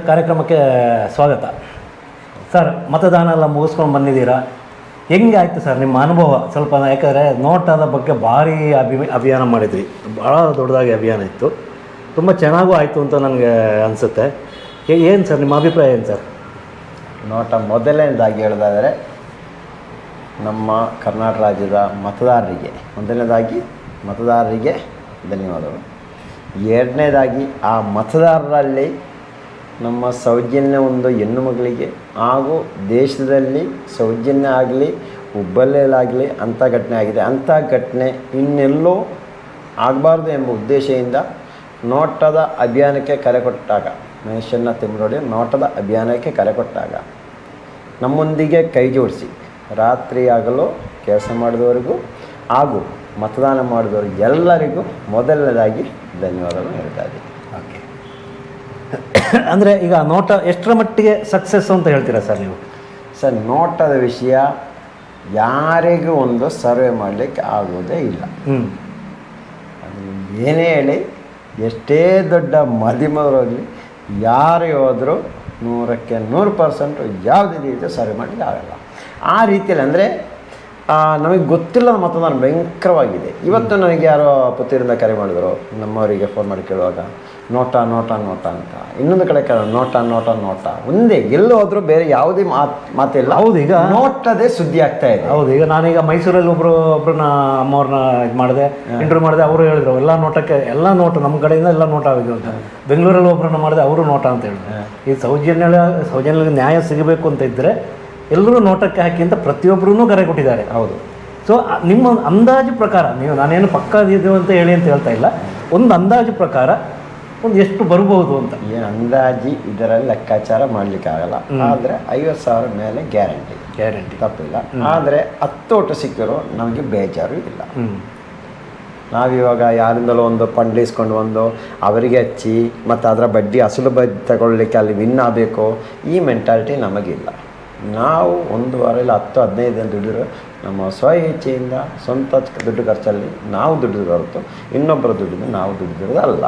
ಕಾರ್ಯಕ್ರಮಕ್ಕೆ ಸ್ವಾಗತ. ಸರ್, ಮತದಾನ ಎಲ್ಲ ಮುಗಿಸ್ಕೊಂಡು ಬಂದಿದ್ದೀರಾ? ಹೆಂಗೆ ಆಯಿತು ಸರ್ ನಿಮ್ಮ ಅನುಭವ? ಸ್ವಲ್ಪ ಯಾಕಂದರೆ ನೋಟದ ಬಗ್ಗೆ ಭಾರಿ ಅಭಿ ಅಭಿಯಾನ ಮಾಡಿದ್ವಿ ಭಾಳ ದೊಡ್ಡದಾಗಿ ಅಭಿಯಾನ ಇತ್ತು. ತುಂಬ ಚೆನ್ನಾಗೂ ಆಯಿತು ಅಂತ ನನಗೆ ಅನಿಸುತ್ತೆ. ಏನು ಸರ್ ನಿಮ್ಮ ಅಭಿಪ್ರಾಯ ಏನು ಸರ್? ನೋಟ ಮೊದಲನೇದಾಗಿ ಹೇಳೋದಾದರೆ, ನಮ್ಮ ಕರ್ನಾಟಕ ರಾಜ್ಯದ ಮತದಾರರಿಗೆ ಮೊದಲನೇದಾಗಿ ಮತದಾರರಿಗೆ ಧನ್ಯವಾದಗಳು. ಎರಡನೇದಾಗಿ ಆ ಮತದಾರರಲ್ಲಿ ನಮ್ಮ ಸೌಜನ್ಯ ಒಂದು ಹೆಣ್ಣು ಮಗಳಿಗೆ ಹಾಗೂ ದೇಶದಲ್ಲಿ ಸೌಜನ್ಯ ಆಗಲಿ, ಹುಬ್ಬಳ್ಳಿಯಲ್ಲಾಗಲಿ ಅಂಥ ಘಟನೆ ಆಗಿದೆ. ಅಂಥ ಘಟನೆ ಇನ್ನೆಲ್ಲೋ ಆಗಬಾರ್ದು ಎಂಬ ಉದ್ದೇಶದಿಂದ ನೋಟದ ಅಭಿಯಾನಕ್ಕೆ ಕರೆ ಕೊಟ್ಟಾಗ ಮನುಷ್ಯನ ತಿಮ್ಮರೋಡಿ ನೋಟದ ಅಭಿಯಾನಕ್ಕೆ ಕರೆ ಕೊಟ್ಟಾಗ ನಮ್ಮೊಂದಿಗೆ ಕೈ ಜೋಡಿಸಿ ರಾತ್ರಿ ಆಗಲು ಕೆಲಸ ಮಾಡಿದವರಿಗೂ ಹಾಗೂ ಮತದಾನ ಮಾಡಿದವರು ಎಲ್ಲರಿಗೂ ಮೊದಲನೇದಾಗಿ ಧನ್ಯವಾದಗಳು ಹೇಳ್ತಾ ಇದ್ದೀನಿ. ಓಕೆ. ಅಂದರೆ ಈಗ ನೋಟ ಎಷ್ಟರ ಮಟ್ಟಿಗೆ ಸಕ್ಸಸ್ ಅಂತ ಹೇಳ್ತೀರಾ ಸರ್ ನೀವು? ಸರ್ ನೋಟದ ವಿಷಯ ಯಾರಿಗೂ ಒಂದು ಸರ್ವೆ ಮಾಡಲಿಕ್ಕೆ ಆಗೋದೇ ಇಲ್ಲ. ಹ್ಞೂ ಅದು ಏನೇ ಹೇಳಿ ಎಷ್ಟೇ ದೊಡ್ಡ ಮಾಧ್ಯಮದವರಾಗಲಿ ಯಾರೇ ಹೋದರೂ ನೂರಕ್ಕೆ ನೂರು ಪರ್ಸೆಂಟು ಯಾವುದೇ ರೀತಿ ಸರ್ವೆ ಮಾಡಲಿಕ್ಕೆ ಆಗಲ್ಲ. ಆ ರೀತಿಯಲ್ಲಿ ಅಂದರೆ ನಮಗೆ ಗೊತ್ತಿಲ್ಲದ ಮತದಾನ ಭಯಂಕರವಾಗಿದೆ. ಇವತ್ತು ನನಗೆ ಯಾರೋ ಪುತ್ತೂರಿಂದ ಕರೆ ಮಾಡಿದರು. ನಮ್ಮವರಿಗೆ ಫೋನ್ ಮಾಡಿ ಕೇಳುವಾಗ ನೋಟ ನೋಟ ನೋಟ ಅಂತ. ಇನ್ನೊಂದು ಕಡೆ ಕೇಳೋ ನೋಟ ನೋಟ ನೋಟ ಒಂದೇ ಎಲ್ಲೂ ಹೋದರೂ ಬೇರೆ ಯಾವುದೇ ಮಾತು ಮಾತಿಲ್ಲ. ಹೌದು, ಈಗ- ನೋಟದೇ ಸುದ್ದಿ ಆಗ್ತಾ ಇದೆ. ಹೌದು ಈಗ ನಾನೀಗ ಮೈಸೂರಲ್ಲಿ ಒಬ್ರು ಒಬ್ಬರನ್ನ ಅಮ್ಮವ್ರನ್ನ ಇದು ಮಾಡಿದೆ ಇಂಟರ್ವ್ಯೂ ಮಾಡಿದೆ ಅವರು ಹೇಳಿದ್ರು ಎಲ್ಲ ನೋಟಕ್ಕೆ ಎಲ್ಲ ನೋಟ ನಮ್ಮ ಕಡೆಯಿಂದ ಎಲ್ಲ ನೋಟ ಆಗಿದೆ ಅಂತ. ಬೆಂಗಳೂರಲ್ಲಿ ಒಬ್ಬರನ್ನ ಮಾಡಿದೆ ಅವರು ನೋಟ ಅಂತ ಹೇಳಿದ್ರು. ಈ ಸೌಜನ್ಯ ಸೌಜನ್ಯ ನ್ಯಾಯ ಸಿಗಬೇಕು ಅಂತ ಇದ್ದರೆ ಎಲ್ಲರೂ ನೋಟಕ್ಕೆ ಹಾಕಿ ಅಂತ ಪ್ರತಿಯೊಬ್ಬರೂ ಕರೆ ಕೊಟ್ಟಿದ್ದಾರೆ. ಹೌದು. ಸೊ ನಿಮ್ಮ ಅಂದಾಜು ಪ್ರಕಾರ ನೀವು ನಾನೇನು ಪಕ್ಕ ಇದು ಅಂತ ಹೇಳಿ ಅಂತ ಹೇಳ್ತಾ ಇಲ್ಲ. ಒಂದು ಅಂದಾಜು ಪ್ರಕಾರ ಒಂದು ಎಷ್ಟು ಬರಬಹುದು ಅಂತ. ಏನು ಅಂದಾಜಿ ಇದರಲ್ಲಿ ಲೆಕ್ಕಾಚಾರ ಮಾಡ್ಲಿಕ್ಕೆ ಆಗಲ್ಲ. ಆದರೆ ಐವತ್ತು ಸಾವಿರ ಮೇಲೆ ಗ್ಯಾರಂಟಿ. ಗ್ಯಾರಂಟಿ. ತಪ್ಪಿಲ್ಲ. ಆದರೆ ಹತ್ತು ಸಿಕ್ಕರೂ ಸಿಕ್ಕಿರೋ ನಮಗೆ ಬೇಜಾರು ಇಲ್ಲ. ಹ್ಞೂ ನಾವಿವಾಗ ಯಾರಿಂದಲೋ ಒಂದು ಫಂಡ್ ಇಸ್ಕೊಂಡು ಬಂದು ಅವರಿಗೆ ಹಚ್ಚಿ ಮತ್ತು ಅದರ ಬಡ್ಡಿ ಅಸಲು ಬಡ್ಡಿ ತಗೊಳ್ಳಿಕ್ಕೆ ಅಲ್ಲಿ ವಿನ್ ಆಗಬೇಕು ಈ ಮೆಂಟಾಲಿಟಿ ನಮಗಿಲ್ಲ. ನಾವು ಒಂದು ವಾರ ಇಲ್ಲ ಹತ್ತು, ಹದಿನೈದು ದಿನ ದುಡಿದ್ರೆ ನಮ್ಮ ಸ್ವ ಇಚ್ಛೆಯಿಂದ ಸ್ವಂತ ದುಡ್ಡು ಖರ್ಚಲ್ಲಿ ನಾವು ದುಡಿದು ಹೊರತು ಇನ್ನೊಬ್ಬರ ದುಡ್ಡಿಂದ ನಾವು ದುಡಿದಿರೋದು ಅಲ್ಲ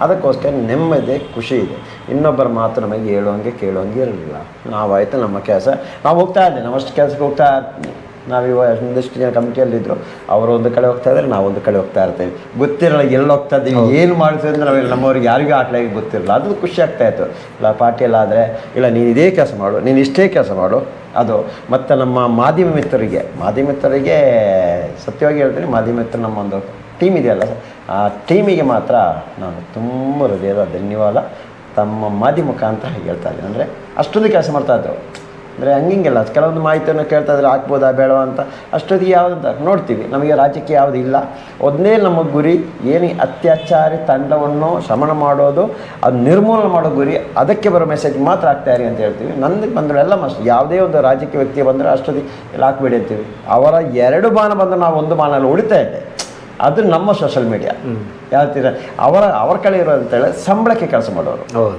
ಅದಕ್ಕೋಸ್ಕರ ನೆಮ್ಮದಿ, ಖುಷಿ ಇದೆ. ಇನ್ನೊಬ್ಬರ ಮಾತು ನಮಗೆ ಹೇಳುವಂಗೆ ಕೇಳುವಂಗೆ ಇರಲಿಲ್ಲ. ನಾವಾಯಿತು ನಮ್ಮ ಕೆಲಸ. ನಾವು ಹೋಗ್ತಾ ಇದ್ದೆ ನಾವು ಅಷ್ಟು ಕೆಲಸಕ್ಕೆ ಹೋಗ್ತಾ ಇರ್ತೀನಿ ನಾವಿವ ಒಂದಿಷ್ಟು ಜನ ಕಮಿಟಿಯಲ್ಲಿದ್ದರು ಅವರು ಒಂದು ಕಡೆ ಹೋಗ್ತಾ ಇದ್ದಾರೆ ನಾವು ಒಂದು ಕಡೆ ಹೋಗ್ತಾ ಇರ್ತೇವೆ. ಗೊತ್ತಿರಲ್ಲ ಎಲ್ಲಿ ಹೋಗ್ತಾ ಇದ್ದೀವಿ ಏನು ಮಾಡ್ತೀವಿ ಅಂದರೆ ನಾವೆಲ್ಲ ನಮ್ಮವ್ರಿಗೆ ಯಾರಿಗೂ ಆಟಲಾಗಿ ಗೊತ್ತಿರಲ್ಲ. ಅದು ಖುಷಿ ಆಗ್ತಾ ಇತ್ತು. ಇಲ್ಲ ಪಾರ್ಟಿಯಲ್ಲಾದರೆ ಇಲ್ಲ ನೀನು ಇದೇ ಕೆಲಸ ಮಾಡು ನೀನು ಇಷ್ಟೇ ಕೆಲಸ ಮಾಡು. ಅದು ಮತ್ತು ನಮ್ಮ ಮಾಧ್ಯಮ ಮಿತ್ರರಿಗೆ ಮಾಧ್ಯಮ ಮಿತ್ರರಿಗೆ ಸತ್ಯವಾಗಿ ಹೇಳ್ತೀನಿ ಮಾಧ್ಯಮ ಮಿತ್ರ ನಮ್ಮ ಒಂದು ಟೀಮ್ ಇದೆಯಲ್ಲ ಆ ಟೀಮಿಗೆ ಮಾತ್ರ ನಾನು ತುಂಬ ಹೃದಯದ ಧನ್ಯವಾದ. ತಮ್ಮ ಮಾಧ್ಯಮ ಮುಖಾಂತರ ಹೇಳ್ತಾ ಇದ್ದೀನಿ. ಅಂದರೆ ಅಷ್ಟೊಂದು ಕೆಲಸ ಮಾಡ್ತಾಯಿದ್ರು ಅಂದರೆ ಹಂಗಿಂಗೆಲ್ಲ ಕೆಲವೊಂದು ಮಾಹಿತಿಯನ್ನು ಕೇಳ್ತಾ ಇದ್ರೆ ಹಾಕ್ಬೋದಾ ಬೇಡವಾ ಅಂತ. ಅಷ್ಟೊತ್ತಿಗೆ ಯಾವುದಂತ ನೋಡ್ತೀವಿ. ನಮಗೆ ರಾಜ್ಯಕ್ಕೆ ಯಾವುದು ಇಲ್ಲ. ಒಂದೇ ನಮ್ಮ ಗುರಿ ಏನು ಅತ್ಯಾಚಾರಿ ತಂಡವನ್ನು ಶಮನ ಮಾಡೋದು ಅದು ನಿರ್ಮೂಲನೆ ಮಾಡೋ ಗುರಿ ಅದಕ್ಕೆ ಬರೋ ಮೆಸೇಜ್ ಮಾತ್ರ ಇರಿ ಅಂತ ಹೇಳ್ತೀವಿ. ನನಗೆ ಬಂದರೆ ಎಲ್ಲ ಮಸ್ಟ್ ಯಾವುದೇ ಒಂದು ರಾಜಕೀಯ ವ್ಯಕ್ತಿ ಬಂದರೆ ಅಷ್ಟೊತ್ತಿಗೆ ಎಲ್ಲ ಹಾಕ್ಬೇಡಿ ಅಂತೀವಿ. ಅವರ ಎರಡು ಬಾಣ ಬಂದರೆ ನಾವು ಒಂದು ಬಾಣಲ್ಲಿ ಉಳಿತಾ ಇದ್ದೆ. ಅದು ನಮ್ಮ ಸೋಷಲ್ ಮೀಡಿಯಾ ಯಾವ ತೀರ ಅವರ ಅವರ ಕಡೆ ಇರೋ ಅಂತೇಳಿ ಸಂಬಳಕ್ಕೆ ಕೆಲಸ ಮಾಡೋರು. ಹೌದು?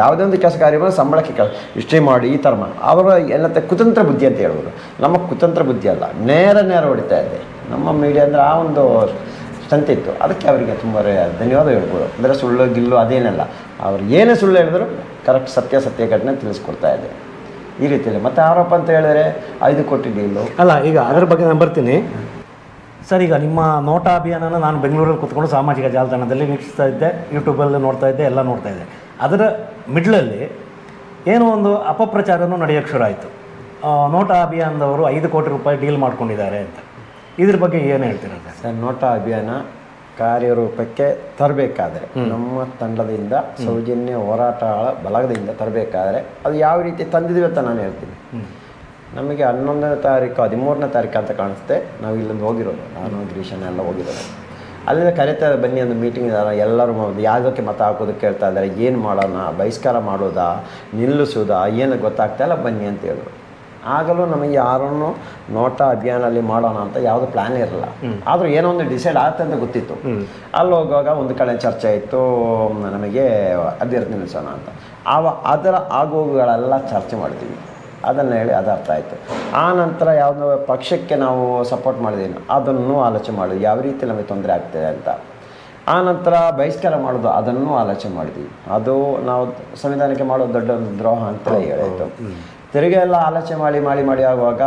ಯಾವುದೇ ಒಂದು ಕೆಲಸ ಕಾರ್ಯ ಬಂದರೆ ಸಂಬಳಕ್ಕೆ ಕೆಲಸ ಇಷ್ಟೇ ಮಾಡಿ ಈ ಥರ ಮಾಡಿ. ಅವರ ಏನಂತ ಕುತಂತ್ರ ಬುದ್ಧಿ ಅಂತ ಹೇಳ್ಬೋದು. ನಮ್ಮ ಕುತಂತ್ರ ಬುದ್ಧಿ ಅಲ್ಲ. ನೇರ ನೇರ ಹೊಡಿತಾ ಇದೆ. ನಮ್ಮ ಮೀಡಿಯಾ ಅಂದರೆ ಆ ಒಂದು ಸ್ಟ್ರೆಂತ್ ಇತ್ತು. ಅದಕ್ಕೆ ಅವರಿಗೆ ತುಂಬ ಧನ್ಯವಾದ ಹೇಳ್ಬೋದು. ಅಂದರೆ ಸುಳ್ಳು ಗಿಲ್ಲು ಅದೇನಲ್ಲ. ಅವ್ರು ಏನೇ ಸುಳ್ಳು ಹೇಳಿದ್ರು ಕರೆಕ್ಟ್ ಸತ್ಯ ಸತ್ಯ ಘಟನೆ ತಿಳಿಸ್ಕೊಡ್ತಾ ಇದೆ. ಈ ರೀತಿಯಲ್ಲಿ. ಮತ್ತು ಆರೋಪ ಅಂತ ಹೇಳಿದ್ರೆ ಐದು ಕೋಟಿ ಡೀಲು. ಅಲ್ಲ ಈಗ ಅದರ ಬಗ್ಗೆ ನಾನು ಬರ್ತೀನಿ. ಸರ್ ಈಗ ನಿಮ್ಮ ನೋಟಾ ಅಭಿಯಾನನ ನಾನು ಬೆಂಗಳೂರಲ್ಲಿ ಕೂತ್ಕೊಂಡು ಸಾಮಾಜಿಕ ಜಾಲತಾಣದಲ್ಲಿ ವೀಕ್ಷಿಸ್ತಾ ಇದ್ದೆ. ಯೂಟ್ಯೂಬಲ್ಲಿ ನೋಡ್ತಾ ಇದ್ದೆ ಎಲ್ಲ ನೋಡ್ತಾ ಇದ್ದೆ. ಅದರ ಮಿಡ್ಲಲ್ಲಿ ಏನೋ ಒಂದು ಅಪಪ್ರಚಾರನೂ ನಡೆಯೋಕ್ಕೆ ಶುರು ಆಯಿತು ನೋಟಾ ಅಭಿಯಾನದವರು ಐದು ಕೋಟಿ ರೂಪಾಯಿ ಡೀಲ್ ಮಾಡ್ಕೊಂಡಿದ್ದಾರೆ ಅಂತ. ಇದ್ರ ಬಗ್ಗೆ ಏನು ಹೇಳ್ತೀರಾ ಸರ್ ಸರ್ ನೋಟ ಅಭಿಯಾನ ಕಾರ್ಯರೂಪಕ್ಕೆ ತರಬೇಕಾದ್ರೆ ನಮ್ಮ ತಂಡದಿಂದ ಸೌಜನ್ಯ ಹೋರಾಟ ಬಲಗದಿಂದ ತರಬೇಕಾದ್ರೆ ಅದು ಯಾವ ರೀತಿ ತಂದಿದ್ದೀವಿ ಅಂತ ನಾನು ಹೇಳ್ತೀನಿ. ನಮಗೆ ಹನ್ನೊಂದನೇ ತಾರೀಕು ಹದಿಮೂರನೇ ತಾರೀಕು ಅಂತ ಕಾಣಿಸುತ್ತೆ. ನಾವು ಇಲ್ಲಿಂದ ಹೋಗಿರೋದು. ನಾನು ಗ್ರೀಷನ್ ಎಲ್ಲ ಹೋಗಿರೋದು. ಅಲ್ಲಿಂದ ಕರೀತಾ ಬನ್ನಿ ಒಂದು ಮೀಟಿಂಗ್ ಇದ್ದಾರೆ ಎಲ್ಲರೂ ಯಾವುದಕ್ಕೆ ಮತ ಹಾಕೋದಕ್ಕೆ ಕೇಳ್ತಾ ಇದ್ದಾರೆ ಏನು ಮಾಡೋಣ ಬಹಿಷ್ಕಾರ ಮಾಡೋದಾ ನಿಲ್ಲಿಸೋದಾ ಏನು ಗೊತ್ತಾಗ್ತಾ ಇಲ್ಲ ಬನ್ನಿ ಅಂತ ಹೇಳಿದ್ರು. ಆಗಲೂ ನಮಗೆ ಯಾರನ್ನು ನೋಟ ಅಭಿಯಾನಲ್ಲಿ ಮಾಡೋಣ ಅಂತ ಯಾವುದು ಪ್ಲ್ಯಾನ್ ಇರಲಿಲ್ಲ ಆದರೂ ಏನೋ ಒಂದು ಡಿಸೈಡ್ ಆಗುತ್ತೆ ಅಂತ ಗೊತ್ತಿತ್ತು. ಅಲ್ಲಿ ಹೋಗುವಾಗ ಒಂದು ಕಡೆ ಚರ್ಚೆ ಇತ್ತು ನಮಗೆ ಅಭ್ಯರ್ಥಿ ನಿಲ್ಲಿಸೋಣ ಅಂತ. ಆವ ಅದರ ಆಗೋಗುಗಳೆಲ್ಲ ಚರ್ಚೆ ಮಾಡ್ತೀವಿ. ಅದನ್ನು ಹೇಳಿ ಅದು ಅರ್ಥ ಆಯಿತು. ಆ ನಂತರ ಯಾವುದೋ ಪಕ್ಷಕ್ಕೆ ನಾವು ಸಪೋರ್ಟ್ ಮಾಡಿದ್ದೀವಿ ಅದನ್ನು ಆಲೋಚನೆ ಮಾಡಿದ್ವಿ ಯಾವ ರೀತಿ ನಮಗೆ ತೊಂದರೆ ಆಗ್ತದೆ ಅಂತ. ಆ ನಂತರ ಬಹಿಷ್ಕಾರ ಮಾಡೋದು ಅದನ್ನು ಆಲೋಚನೆ ಮಾಡಿದ್ವಿ. ಅದು ನಾವು ಸಂವಿಧಾನಕ್ಕೆ ಮಾಡೋ ದೊಡ್ಡ ಒಂದು ದ್ರೋಹ ಅಂತಲೇ ಹೇಳಿತ್ತು ತಿರುಗಿ ಎಲ್ಲ ಆಲೋಚನೆ ಮಾಡಿ ಮಾಡಿ ಮಾಡಿ ಆಗುವಾಗ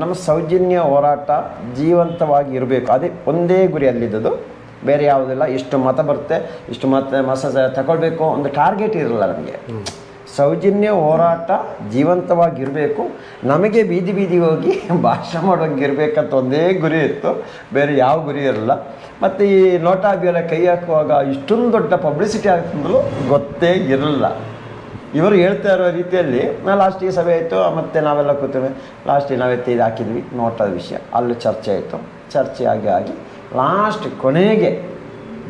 ನಮ್ಮ ಸೌಜನ್ಯ ಹೋರಾಟ ಜೀವಂತವಾಗಿ ಇರಬೇಕು. ಅದೇ ಒಂದೇ ಗುರಿ ಅಲ್ಲಿದ್ದದು ಬೇರೆ ಯಾವುದಿಲ್ಲ. ಇಷ್ಟು ಮತ ಬರುತ್ತೆ ಇಷ್ಟು ಮತ ಮಸ ತಗೊಳ್ಬೇಕು ಒಂದು ಟಾರ್ಗೆಟ್ ಇರಲ್ಲ ನಮಗೆ. ಸೌಜನ್ಯ ಹೋರಾಟ ಜೀವಂತವಾಗಿರಬೇಕು. ನಮಗೆ ಬೀದಿ ಬೀದಿ ಹೋಗಿ ಭಾಷಣ ಮಾಡೋಂಗಿರ್ಬೇಕಂತ ಒಂದೇ ಗುರಿ ಇತ್ತು. ಬೇರೆ ಯಾವ ಗುರಿ ಇರಲ್ಲ. ಮತ್ತು ಈ ನೋಟಾ ಅಭಿಯಾನ ಕೈ ಹಾಕುವಾಗ ಇಷ್ಟೊಂದು ದೊಡ್ಡ ಪಬ್ಲಿಸಿಟಿ ಆಗ್ತಂದ್ರೂ ಗೊತ್ತೇ ಇರಲಿಲ್ಲ ಇವರು ಹೇಳ್ತಾ ಇರೋ ರೀತಿಯಲ್ಲಿ, ನಾ ಲಾಸ್ಟಿಗೆ ಸಭೆ ಆಯಿತು, ಮತ್ತು ನಾವೆಲ್ಲ ಕೂತೇವೆ. ಲಾಸ್ಟಿಗೆ ನಾವು ಎತ್ತಿ ಇದು ಹಾಕಿದ್ವಿ ನೋಟದ ವಿಷಯ. ಅಲ್ಲಿ ಚರ್ಚೆ ಆಯಿತು. ಚರ್ಚೆ ಆಗಿ ಆಗಿ ಲಾಸ್ಟ್ ಕೊನೆಗೆ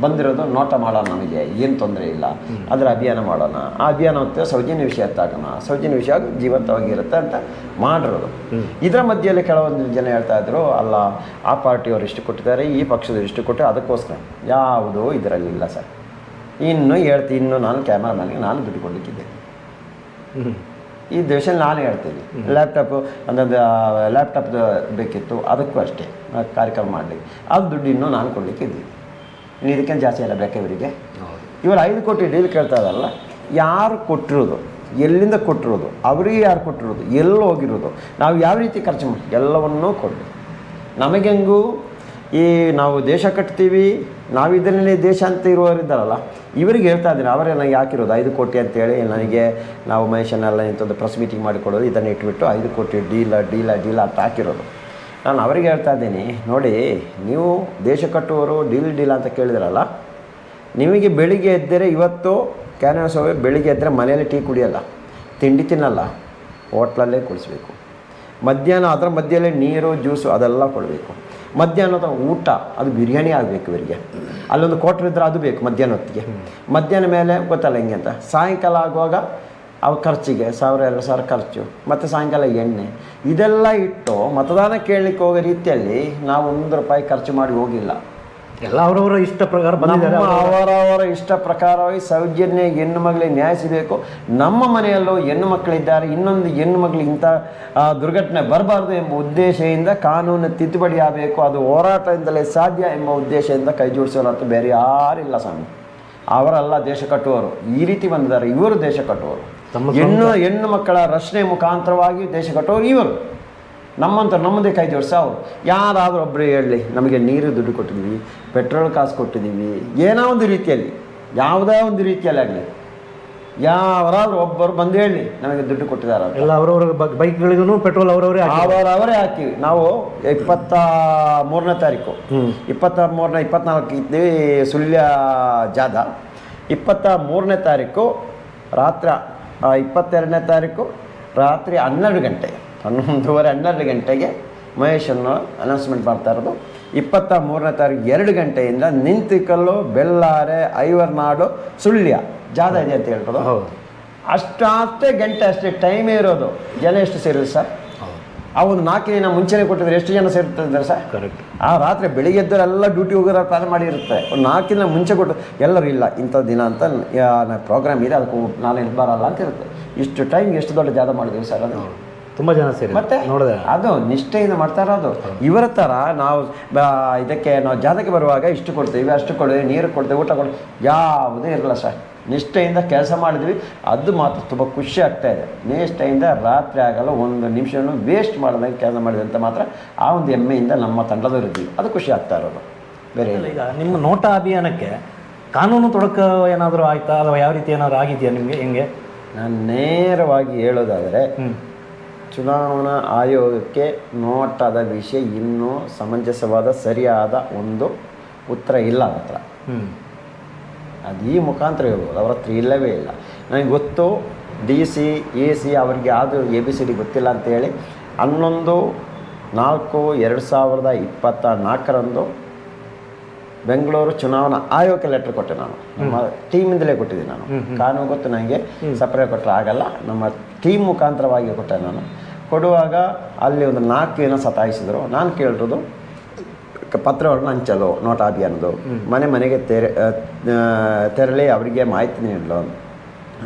ಬಂದಿರೋದು ನೋಟ ಮಾಡೋಣ ನಮಗೆ ಏನು ತೊಂದರೆ ಇಲ್ಲ. ಅದರ ಅಭಿಯಾನ ಮಾಡೋಣ. ಆ ಅಭಿಯಾನ ಹೊತ್ತು ಸೌಜನ್ಯ ವಿಷಯ ಎತ್ತಾಕೋಣ ಸೌಜನ್ಯ ವಿಷಯ ಜೀವಂತವಾಗಿರುತ್ತೆ ಅಂತ ಮಾಡಿರೋದು. ಇದರ ಮಧ್ಯೆಯಲ್ಲಿ ಕೆಲವೊಂದು ಜನ ಹೇಳ್ತಾ ಇದ್ರು ಅಲ್ಲ ಆ ಪಾರ್ಟಿಯವರು ಇಷ್ಟು ಕೊಟ್ಟಿದ್ದಾರೆ ಈ ಪಕ್ಷದವ್ರು ಇಷ್ಟು ಕೊಟ್ಟರೆ ಅದಕ್ಕೋಸ್ಕರ. ಯಾವುದೂ ಇದರಲ್ಲಿ ಇಲ್ಲ ಸರ್. ಇನ್ನು ಹೇಳ್ತೀನಿ ಇನ್ನು ನಾನು ಕ್ಯಾಮ್ರಾಮನ್ಗೆ ನಾನು ದುಡ್ಡು ಕೊಡಲಿಕ್ಕಿದ್ದೆ ಈ ದೇಶದಲ್ಲಿ ನಾನು ಹೇಳ್ತೀನಿ. ಲ್ಯಾಪ್ಟಾಪು ಒಂದೊಂದು ಲ್ಯಾಪ್ಟಾಪ್ದು ಬೇಕಿತ್ತು ಅದಕ್ಕೂ ಅಷ್ಟೇ. ಕಾರ್ಯಕ್ರಮ ಮಾಡಲಿಕ್ಕೆ ಅದು ದುಡ್ಡು ಇನ್ನೂ ನಾನು ಕೊಡಲಿಕ್ಕೆ ಇದ್ದೀನಿ ಇನ್ನು ಇದಕ್ಕೇನು ಜಾಸ್ತಿ ಇಲ್ಲ ಬೇಕಾ ಇವರಿಗೆ ಇವರು ಐದು ಕೋಟಿ ಡೀಲ್ ಕೇಳ್ತಾ ಇದಾರಲ್ಲ ಯಾರು ಕೊಟ್ಟಿರೋದು ಎಲ್ಲಿಂದ ಕೊಟ್ಟಿರೋದು ಅವರಿಗೆ ಯಾರು ಕೊಟ್ಟಿರೋದು ಎಲ್ಲ ಹೋಗಿರೋದು ನಾವು ಯಾವ ರೀತಿ ಖರ್ಚು ಮಾಡಿ ಎಲ್ಲವನ್ನೂ ಕೊಡಿ ನಮಗೆಂಗೂ ಈ ನಾವು ದೇಶ ಕಟ್ತೀವಿ ನಾವು ಇದರಲ್ಲಿ ದೇಶ ಅಂತ ಇರುವವರಿದ್ದಾರಲ್ಲ ಇವರಿಗೆ ಹೇಳ್ತಾ ಇದ್ದೀನಿ ಅವರೇ ನನಗೆ ಹಾಕಿರೋದು ಐದು ಕೋಟಿ ಅಂತೇಳಿ ನನಗೆ ನಾವು ಮಹೇಶನ್ನೆಲ್ಲ ಇಂಥದ್ದು ಪ್ರೆಸ್ ಮೀಟಿಂಗ್ ಮಾಡಿಕೊಡೋದು ಇದನ್ನು ಇಟ್ಬಿಟ್ಟು ಐದು ಕೋಟಿ ಡೀಲ ಡೀಲ ಡೀಲ ಅಂತ ಹಾಕಿರೋದು. ನಾನು ಅವರಿಗೆ ಹೇಳ್ತಾ ಇದ್ದೀನಿ, ನೋಡಿ, ನೀವು ದೇಶ ಕಟ್ಟುವವರು ಡೀಲ್ ಡೀಲ್ ಅಂತ ಕೇಳಿದ್ರಲ್ಲ, ನಿಮಗೆ ಬೆಳಿಗ್ಗೆ ಎದ್ದರೆ ಇವತ್ತು ಕ್ಯಾನ್ವಾಸ್ ಹೋಗಿ ಬೆಳಿಗ್ಗೆ ಎದ್ದರೆ ಮನೆಯಲ್ಲಿ ಟೀ ಕುಡಿಯಲ್ಲ, ತಿಂಡಿ ತಿನ್ನಲ್ಲ, ಹೋಟ್ಲಲ್ಲೇ ಕುಡಿಸ್ಬೇಕು. ಮಧ್ಯಾಹ್ನ ಅದರ ಮಧ್ಯೆಯಲ್ಲೇ ನೀರು, ಜ್ಯೂಸು ಅದೆಲ್ಲ ಕೊಡಬೇಕು. ಮಧ್ಯಾಹ್ನದ ಊಟ, ಅದು ಬಿರಿಯಾನಿ ಆಗಬೇಕು ಇವರಿಗೆ. ಅಲ್ಲೊಂದು ಕೋಟ್ರಿದ್ರೆ ಅದು ಬೇಕು ಮಧ್ಯಾಹ್ನ ಹೊತ್ತಿಗೆ. ಮಧ್ಯಾಹ್ನ ಮೇಲೆ ಗೊತ್ತಲ್ಲ ಹೆಂಗೆ ಅಂತ. ಸಾಯಂಕಾಲ ಆಗುವಾಗ ಅವ ಖರ್ಚಿಗೆ ಸಾವಿರ ಎರಡು ಸಾವಿರ ಖರ್ಚು ಮತ್ತು ಸಾಯಂಕಾಲ ಎಣ್ಣೆ. ಇದೆಲ್ಲ ಇಟ್ಟು ಮತದಾನ ಕೇಳಲಿಕ್ಕೆ ಹೋಗೋ ರೀತಿಯಲ್ಲಿ ನಾವು ಒಂದು ರೂಪಾಯಿ ಖರ್ಚು ಮಾಡಿ ಹೋಗಿಲ್ಲ. ಎಲ್ಲ ಅವರವರ ಇಷ್ಟ ಪ್ರಕಾರ ಅವರವರ. ಇಷ್ಟ ಪ್ರಕಾರವಾಗಿ ಸೌಜನ್ಯ ಹೆಣ್ಣು ಮಗಳಿಗೆ ನ್ಯಾಯ ಸಿಗಬೇಕು. ನಮ್ಮ ಮನೆಯಲ್ಲೂ ಹೆಣ್ಣು ಮಕ್ಕಳಿದ್ದಾರೆ. ಇನ್ನೊಂದು ಹೆಣ್ಣು ಮಗಳಿಗೆ ಇಂಥ ದುರ್ಘಟನೆ ಬರಬಾರ್ದು ಎಂಬ ಉದ್ದೇಶದಿಂದ ಕಾನೂನು ತಿದ್ದುಪಡಿ ಆಗಬೇಕು. ಅದು ಹೋರಾಟದಿಂದಲೇ ಸಾಧ್ಯ ಎಂಬ ಉದ್ದೇಶದಿಂದ ಕೈ ಜೋಡಿಸೋರು ಹೊರತು ಬೇರೆ ಯಾರಿಲ್ಲ ಸ್ವಾಮಿ. ಅವರಲ್ಲ ದೇಶ ಕಟ್ಟುವವರು. ಈ ರೀತಿ ಬಂದಿದ್ದಾರೆ. ಇವರು ದೇಶ ಕಟ್ಟುವರು ಹೆಣ್ಣು ಹೆಣ್ಣು ಮಕ್ಕಳ ರಚನೆ ಮುಖಾಂತರವಾಗಿ ದೇಶ ಕಟ್ಟೋರು ಇವರು. ನಮ್ಮಂತ ನಮ್ಮದೇ ಕೈ ಜೋಡಿಸ ಅವರು. ಯಾರಾದರೂ ಒಬ್ಬರು ಹೇಳಲಿ ನಮಗೆ ನೀರು ದುಡ್ಡು ಕೊಟ್ಟಿದ್ದೀವಿ ಪೆಟ್ರೋಲ್ ಕಾಸು ಕೊಟ್ಟಿದ್ದೀವಿ ಏನೋ ಒಂದು ರೀತಿಯಲ್ಲಿ ಯಾವುದೇ ಒಂದು ರೀತಿಯಲ್ಲಿ ಆಗಲಿ. ಯಾರಾದರೂ ಒಬ್ಬರು ಬಂದು ಹೇಳಿ ನಮಗೆ ದುಡ್ಡು ಕೊಟ್ಟಿದ್ದಾರೆ ಎಲ್ಲ ಅವರವರ ಬೈಕ್ಗಳಿಗೂ ಪೆಟ್ರೋಲ್ ಅವರವರೇ ಅವರವರೇ ಹಾಕಿವಿ ನಾವು ಇಪ್ಪತ್ತ ಮೂರನೇ ತಾರೀಕು. ಇಪ್ಪತ್ತ ಮೂರನೇ ಇಪ್ಪತ್ನಾಲ್ಕು ಇದ್ದೀವಿ ಸುಳ್ಯ ಜಾದ ಇಪ್ಪತ್ತ ಮೂರನೇ ತಾರೀಕು ರಾತ್ರಿ ಇಪ್ಪತ್ತೆರಡನೇ ತಾರೀಕು ರಾತ್ರಿ ಹನ್ನೆರಡು ಗಂಟೆ ಹನ್ನೊಂದುವರೆ ಹನ್ನೆರಡು ಗಂಟೆಗೆ ಮಹೇಶನ್ನು ಅನೌನ್ಸ್ಮೆಂಟ್ ಮಾಡ್ತಾ ಇರೋದು. ಇಪ್ಪತ್ತ ಮೂರನೇ ತಾರೀಕು ಎರಡು ಗಂಟೆಯಿಂದ ನಿಂತಿಕಲ್ಲು ಬೆಳ್ಳಾರೆ ಐವರ್ನಾಡು ಸುಳ್ಯ ಜಾದ ಇದೆ ಅಂತ ಹೇಳ್ಬೋದು. ಹೌದು. ಅಷ್ಟೇ ಗಂಟೆ ಅಷ್ಟೇ ಟೈಮೇ ಇರೋದು. ಜನ ಎಷ್ಟು ಸೇರಿದ್ರು ಸರ್? ಆ ಒಂದು ನಾಲ್ಕು ದಿನ ಮುಂಚೆನೇ ಕೊಟ್ಟಿದ್ರೆ ಎಷ್ಟು ಜನ ಸೇರ್ತಿದ್ದಾರೆ ಸರ್? ಕರೆಕ್ಟ್ ಆ ರಾತ್ರಿ ಬೆಳಿಗ್ಗೆ ಎದ್ದರೆಲ್ಲ ಡ್ಯೂಟಿ ಹೋಗೋರ ಪ್ಲಾನ್ ಮಾಡಿರುತ್ತೆ. ಒಂದು ನಾಲ್ಕು ದಿನ ಮುಂಚೆ ಕೊಟ್ಟು ಎಲ್ಲರೂ ಇಲ್ಲ ಇಂಥ ದಿನ ಅಂತ ಪ್ರೋಗ್ರಾಮ್ ಇದೆ ಅದಕ್ಕೆ ನಾನು ಇಲ್ಲಿ ಬರಲ್ಲ ಅಂತ ಇರುತ್ತೆ. ಇಷ್ಟು ಟೈಮ್ ಎಷ್ಟು ದೊಡ್ಡ ಜಾಗ ಮಾಡಿದ್ವಿ ಸರ್ ಅದು? ತುಂಬ ಜನ ಸೇರಿ ಮತ್ತೆ ನೋಡಿದೆ. ಅದು ನಿಷ್ಠೆಯಿಂದ ಮಾಡ್ತಾ ಇರೋದು. ಇವರ ಥರ ನಾವು ಇದಕ್ಕೆ ನಾವು ಜಾತಕ್ಕೆ ಬರುವಾಗ ಇಷ್ಟು ಕೊಡ್ತೀವಿ ಅಷ್ಟು ಕೊಡ್ತೇವೆ ನೀರು ಕೊಡ್ತೇವೆ ಊಟ ಕೊಡ್ತೀವಿ. ಯಾವುದೇ ಇರಲ್ಲ ಸರ್. ನಿಷ್ಠೆಯಿಂದ ಕೆಲಸ ಮಾಡಿದ್ವಿ. ಅದು ಮಾತ್ರ ತುಂಬ ಖುಷಿ ಆಗ್ತಾ ಇದೆ. ನಿಷ್ಠೆಯಿಂದ ರಾತ್ರಿ ಆಗಲ್ಲ ಒಂದು ನಿಮಿಷನೂ ವೇಸ್ಟ್ ಮಾಡ್ದಂಗೆ ಕೆಲಸ ಮಾಡಿದೆ ಅಂತ ಮಾತ್ರ ಆ ಒಂದು ಹೆಮ್ಮೆಯಿಂದ ನಮ್ಮ ತಂಡದವರು ಇದ್ದೀವಿ. ಅದು ಖುಷಿ ಆಗ್ತಾ ಇರೋದು. ಬೇರೆ ಇಲ್ಲ ಈಗ ನಿಮ್ಮ ನೋಟಾ ಅಭಿಯಾನಕ್ಕೆ ಕಾನೂನು ತೊಡಕ ಏನಾದರೂ ಆಯ್ತಾ? ಅಥವಾ ಯಾವ ರೀತಿ ಏನಾದರೂ ಆಗಿದೆಯಾ ನಿಮಗೆ? ಹೆಂಗೆ? ನಾನು ನೇರವಾಗಿ ಹೇಳೋದಾದರೆ ಚುನಾವಣಾ ಆಯೋಗಕ್ಕೆ ನೋಟಾದ ವಿಷಯ ಇನ್ನೂ ಸಮಂಜಸವಾದ ಸರಿಯಾದ ಒಂದು ಉತ್ತರ ಇಲ್ಲ ಮಾತ್ರ. ಹತ್ರ ಹ್ಞೂ ಅದು ಈ ಮುಖಾಂತರ ಹೇಳ್ಬೋದು ಅವ್ರ ಹತ್ರ ಇಲ್ಲವೇ ಇಲ್ಲ. ನನಗೆ ಗೊತ್ತು ಡಿ ಸಿ ಎ ಸಿ ಅವ್ರಿಗೆ ಯಾವುದು ಎ ಬಿ ಸಿ ಡಿ ಗೊತ್ತಿಲ್ಲ ಅಂತೇಳಿ ಹನ್ನೊಂದು ನಾಲ್ಕು ಎರಡು ಸಾವಿರದ ಇಪ್ಪತ್ತ ನಾಲ್ಕರಂದು ಬೆಂಗಳೂರು ಚುನಾವಣಾ ಆಯೋಗಕ್ಕೆ ಲೆಟ್ರ್ ಕೊಟ್ಟೆ ನಾನು. ನಮ್ಮ ಟೀಮಿಂದಲೇ ಕೊಟ್ಟಿದ್ದೀನಿ ನಾನು. ಕಾನೂನು ಗೊತ್ತು ನನಗೆ ಸಪ್ರೇಟ್ ಕೊಟ್ಟರೆ ಆಗಲ್ಲ. ನಮ್ಮ ಟೀಮ್ ಮುಖಾಂತರವಾಗಿ ಕೊಟ್ಟೆ ನಾನು. ಕೊಡುವಾಗ ಅಲ್ಲಿ ಒಂದು ನಾಲ್ಕು ಏನೋ ಸತಾಯಿಸಿದರು. ನಾನು ಕೇಳಿರೋದು ಪತ್ರವನ್ನು ಹಂಚಲು ನೋಟ್ ಅಭಿಯಾನದು ಮನೆ ಮನೆಗೆ ತೆರೆ ತೆರಳಿ ಅವರಿಗೆ ಮಾಹಿತಿ ನೀಡಲು.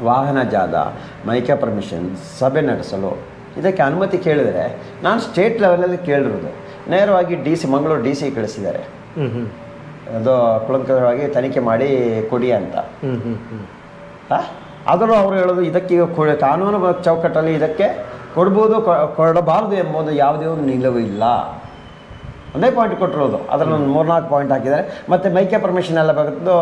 ವಾಹನ ಜಾದ ಮೈಕೆ ಪರ್ಮಿಷನ್ ಸಭೆ ನಡೆಸಲು. ಇದಕ್ಕೆ ಅನುಮತಿ ಕೇಳಿದರೆ ನಾನು ಸ್ಟೇಟ್ ಲೆವೆಲಲ್ಲಿ ಕೇಳಿರೋದು. ನೇರವಾಗಿ D C Mangaluru D C ಕಳಿಸಿದ್ದಾರೆ. ಅದು ಕುಳಂಕವಾಗಿ ತನಿಖೆ ಮಾಡಿ ಕೊಡಿ ಅಂತ? ಆದರೂ ಅವರು ಹೇಳೋದು ಇದಕ್ಕೆ ಕಾನೂನು ಚೌಕಟ್ಟಲ್ಲಿ ಇದಕ್ಕೆ ಕೊಡ್ಬೋದು ಕೊಡಬಾರದು ಎಂಬುದು ಯಾವುದೇ ಒಂದು ನಿಲುವು ಇಲ್ಲ. ಒಂದೇ ಪಾಯಿಂಟ್ ಕೊಟ್ಟಿರೋದು. ಅದರಲ್ಲಿ ಒಂದು ಮೂರ್ನಾಲ್ಕು ಪಾಯಿಂಟ್ ಹಾಕಿದ್ದಾರೆ. ಮತ್ತು ಮೈಕೆ ಪರ್ಮಿಷನ್ ಎಲ್ಲ ಬಂದು